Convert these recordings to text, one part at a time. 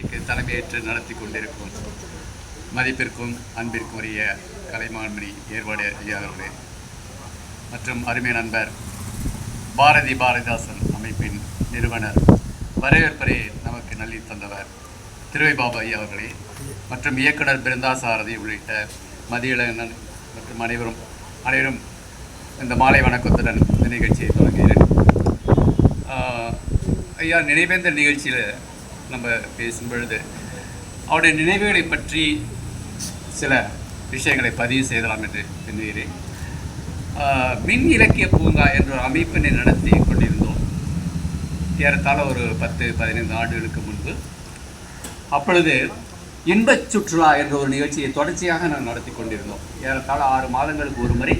தலைமையேற்று நடத்தி கொண்டிருக்கும் மதிப்பிற்கும் அன்பிற்கும் உரிய கலைமான்மணி ஏற்பாடு ஐயா அவர்களே மற்றும் அருமை நண்பர் பாரதி பாரதிதாசன் அமைப்பின் நிறுவனர் வரவேற்பரே நமக்கு நல்லி தந்தவர் திருவை பாபா ஐயா அவர்களே மற்றும் இயக்குனர் பிருந்தா சாரதி உள்ளிட்ட மதியிழகன் மற்றும் அனைவரும் அனைவரும் இந்த மாலை வணக்கத்துடன் இந்த நிகழ்ச்சியை தொடங்குகிறேன். ஐயா நினைவேந்த நிகழ்ச்சியில் நம்ம பேசும் பொழுது அவருடைய நினைவுகளை பற்றி சில விஷயங்களை பதிவு செய்யலாம் என்று எண்ணுகிறேன். மின் இலக்கிய பூங்கா என்ற ஒரு அமைப்பினை நடத்தி கொண்டிருந்தோம். ஏறத்தாழ ஒரு பத்து பதினைந்து ஆண்டுகளுக்கு முன்பு. அப்பொழுது இன்பச் சுற்றுலா என்ற ஒரு நிகழ்ச்சியை தொடர்ச்சியாக நான் நடத்தி கொண்டிருந்தோம். ஏறத்தாழ ஆறு மாதங்களுக்கு ஒரு முறை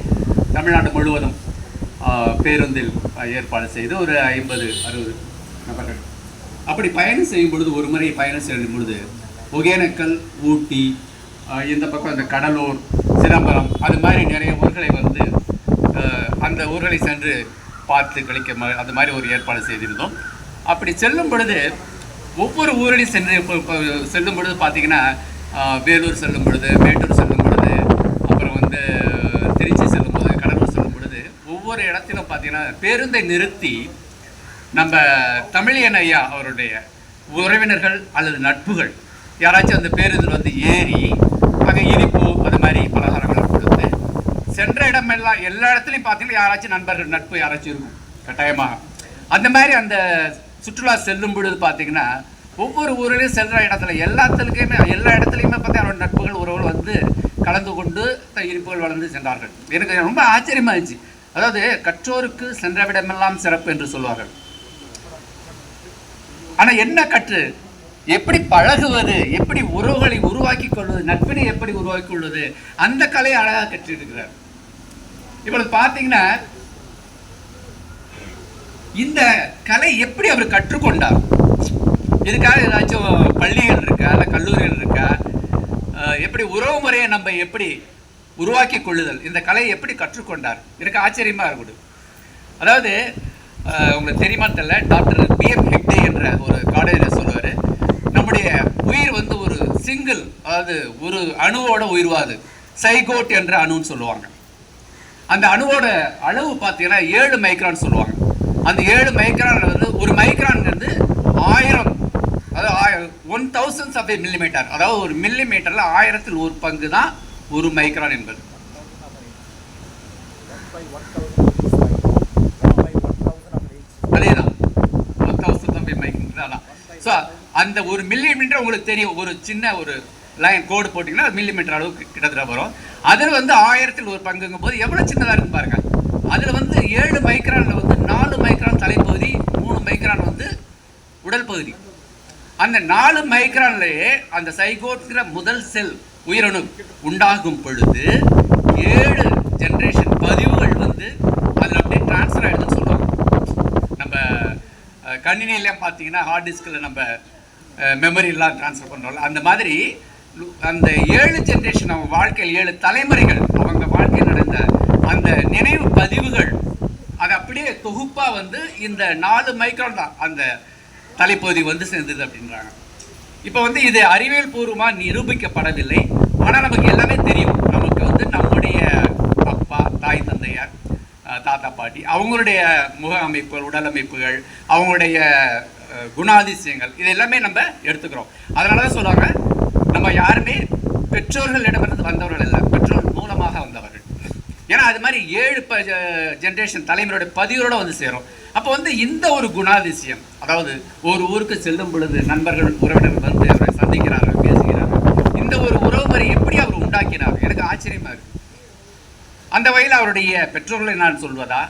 தமிழ்நாடு முழுவதும் பேருந்தில் ஏற்பாடு செய்து ஒரு ஐம்பது அறுபது நபர்கள் அப்படி பயணம் செய்யும் பொழுது ஒரு முறை பயணம் செய்யும் பொழுது ஒகேனக்கல் ஊட்டி இந்த பக்கம் இந்த கடலூர் சிதம்பரம் அது மாதிரி நிறைய ஊர்களை வந்து அந்த ஊர்களை சென்று பார்த்து கழிக்க ம- அது மாதிரி ஒரு ஏற்பாடு செய்திருந்தோம். அப்படி செல்லும் பொழுது ஒவ்வொரு ஊரிலையும் சென்று இப்போ செல்லும் பொழுது பார்த்தீங்கன்னா வேலூர் செல்லும் பொழுது மேட்டூர் செல்லும் பொழுது அப்புறம் வந்து திருச்சி செல்லும் பொழுது கடலூர் செல்லும் பொழுது ஒவ்வொரு இடத்திலும் பார்த்தீங்கன்னா பேருந்தை நிறுத்தி நம்ம தமிழியன் ஐயா அவருடைய உறவினர்கள் அல்லது நட்புகள் யாராச்சும் அந்த பேருந்தில் வந்து ஏறி அங்கே இனிப்பு அது மாதிரி பலகாரங்களை கொடுத்து சென்ற இடமெல்லாம் எல்லா இடத்துலையும் பார்த்தீங்கன்னா யாராச்சும் நண்பர்கள் நட்பு யாராச்சும் இருக்கும் கட்டாயமாக. அந்த மாதிரி அந்த சுற்றுலா செல்லும் பொழுது பார்த்தீங்கன்னா ஒவ்வொரு ஊரிலையும் செல்கிற இடத்துல எல்லாத்துலேயுமே எல்லா இடத்துலையுமே பார்த்தா அவரோட நட்புகள் உறவுகள் வந்து கலந்து கொண்டு த- இனிப்புகள் வளர்ந்து சென்றார்கள். எனக்கு ரொம்ப ஆச்சரியமா இருந்துச்சு அதாவது கற்றோருக்கு சென்ற இடமெல்லாம் சிறப்பு என்று சொல்வார்கள். ஆனா என்ன கற்று? எப்படி பழகுவது? எப்படி உறவுகளை உருவாக்கி கொள்வது? நட்பினை எப்படி உருவாக்கி கொள்வது? அந்த கலையை அழகாக கற்றிருக்கிறார். இப்பொழுது பார்த்தீங்கன்னா இந்த கலை எப்படி அவர் கற்றுக்கொண்டார்? இதுக்காக ஏதாச்சும் பள்ளிகள் இருக்கா? இல்லை கல்லூரிகள் இருக்கா? எப்படி உறவு முறையை நம்ம எப்படி உருவாக்கி கொள்ளுதல்? இந்த கலையை எப்படி கற்றுக்கொண்டார்? எனக்கு ஆச்சரியமா இருக்குது. அதாவது உங்களுக்கு தெரியுமா தெரியல டாக்டர் பிஎம் ஹெக்டே என்ற ஒரு காலேஜில் சொல்லுவார் நம்முடைய உயிர் வந்து ஒரு சிங்கிள் அதாவது ஒரு அணுவோட உயிர்வாது. சைகோட் என்ற அணுன்னு சொல்லுவாங்க. அந்த அணுவோட அளவு பார்த்தீங்கன்னா ஏழு மைக்ரான் சொல்லுவாங்க. அந்த ஏழு மைக்ரான் வந்து ஒரு மைக்ரான்ங்கிறது ஆயிரம் அதாவது ஒன் தௌசண்ட்ஸ் ஆஃப் மில்லிமீட்டர் அதாவது ஒரு மில்லிமீட்டரில் ஆயிரத்தில் ஒரு பங்கு தான் ஒரு மைக்ரான் என்பது. அதேதான். One thousand of micron. So அந்த ஒரு மில்லிமீட்டர் உங்களுக்கு தெரியும். ஒரு சின்ன ஒரு லைன் கோடு போட்டிங்கன்னா மில்லிமீட்டர் அளவுக்கு கிட்டத்தட்ட வரும். அதில் வந்து ஆயிரத்தில் ஒரு பங்குங்கும் போது எவ்வளோ சின்னதாக இருக்கு பாருங்க. அதில் வந்து ஏழு மைக்ரானில் வந்து நாலு மைக்ரான் தலைப்பகுதி மூணு மைக்ரான் வந்து உடல் பகுதி. அந்த நாலு மைக்ரான்லேயே அந்த சைகோட்கிற முதல் செல் உயிரணு உண்டாகும் பொழுது ஏழு ஜென்ரேஷன் பதிவுகள் வந்து அதில் அப்படியே டிரான்ஸ்ஃபர் ஆகிடுதுன்னு சொல்லுவாங்க. நம்ம அஹ், கணினியிலாம் பார்த்தீங்கன்னா ஹார்ட் டிஸ்கில் நம்ம மெமரிலாம் ட்ரான்ஸ்ஃபர் பண்ணுறோம்ல அந்த மாதிரி அந்த ஏழு ஜென்ரேஷன் அவங்க வாழ்க்கையில் ஏழு தலைமுறைகள் அவங்க வாழ்க்கையில் நடந்த அந்த நினைவு பதிவுகள் அது அப்படியே தொகுப்பாக வந்து இந்த நாலு மைக்ரான் தான் அந்த தலைப்பகுதி வந்து சேர்ந்தது அப்படின்றாங்க. இப்போ வந்து இது அறிவியல் பூர்வமாக நிரூபிக்கப்படவில்லை. ஆனால் நமக்கு எல்லாமே தெரியும். நமக்கு வந்து நம்முடைய அப்பா தாய் தந்தையார் தாத்தா பாட்டி அவங்களுடைய முக அமைப்புகள் உடல் அமைப்புகள் அவங்களுடைய குணாதிசயங்கள் இது எல்லாமே நம்ம எடுத்துக்கிறோம். அதனால தான் சொல்லுவாங்க நம்ம யாருமே பெற்றோர்களிடமிருந்து வந்தவர்கள் இல்லை பெற்றோர் மூலமாக வந்தவர்கள். ஏன்னா அது மாதிரி ஏழு ஜென்ரேஷன் தலைமுறையோட பதிவோட வந்து சேரும். அப்போ வந்து இந்த ஒரு குணாதிசயம் அதாவது ஒரு ஊருக்கு செல்லும் பொழுது நண்பர்கள் உறவினர் வந்து அவரை சந்திக்கிறார்கள் பேசுகிறார்கள். இந்த ஒரு உறவு முறை எப்படி அவர் உண்டாக்கினார்? எனக்கு ஆச்சரியமா இருக்கு. அந்த வகையில் அவருடைய பெற்றோர்களை நான் சொல்வதா?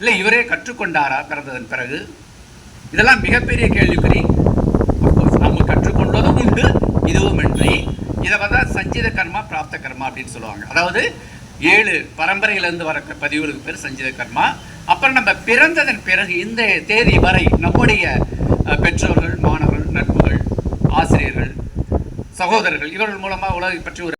இல்லை இவரே கற்றுக்கொண்டாரா பிறந்ததன் பிறகு? இதெல்லாம் மிகப்பெரிய கேள்விக்குறி. நம்ம கற்றுக்கொண்டதும் உண்டு இதுவும் இன்றி இதை பார்த்தா சஞ்சித கர்மா பிராப்த கர்மா அப்படின்னு சொல்லுவாங்க. அதாவது ஏழு பரம்பரையிலேருந்து வர பதிவுகளுக்கு பேர் சஞ்சித கர்மா. அப்புறம் நம்ம பிறந்ததன் பிறகு இந்த தேதி வரை நம்முடைய பெற்றோர்கள் மாணவர்கள் நட்புகள் ஆசிரியர்கள் சகோதரர்கள் இவர்கள் மூலமாக உலகை பற்றி ஒரு